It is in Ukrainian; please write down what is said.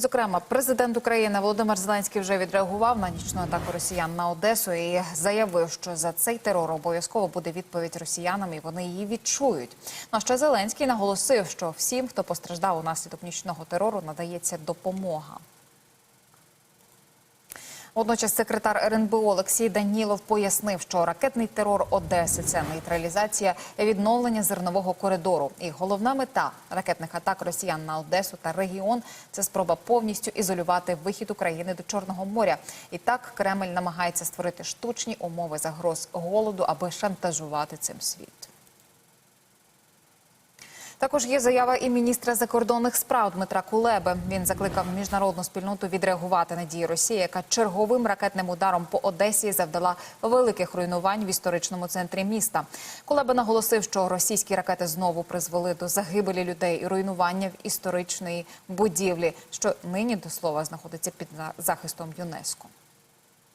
Зокрема, президент України Володимир Зеленський вже відреагував на нічну атаку росіян на Одесу і заявив, що за цей терор обов'язково буде відповідь росіянам, і вони її відчують. Ну а ще Зеленський наголосив, що всім, хто постраждав унаслідок нічного терору, надається допомога. Водночас секретар РНБО Олексій Данілов пояснив, що ракетний терор Одеси це нейтралізація відновлення зернового коридору. І головна мета ракетних атак росіян на Одесу та регіон це спроба повністю ізолювати вихід України до Чорного моря. І так Кремль намагається створити штучні умови загроз голоду, аби шантажувати цим світ. Також є заява і міністра закордонних справ Дмитра Кулеби. Він закликав міжнародну спільноту відреагувати на дії Росії, яка черговим ракетним ударом по Одесі завдала великих руйнувань в історичному центрі міста. Кулеба наголосив, що російські ракети знову призвели до загибелі людей і руйнування в історичної будівлі, що нині до слова знаходиться під захистом ЮНЕСКО.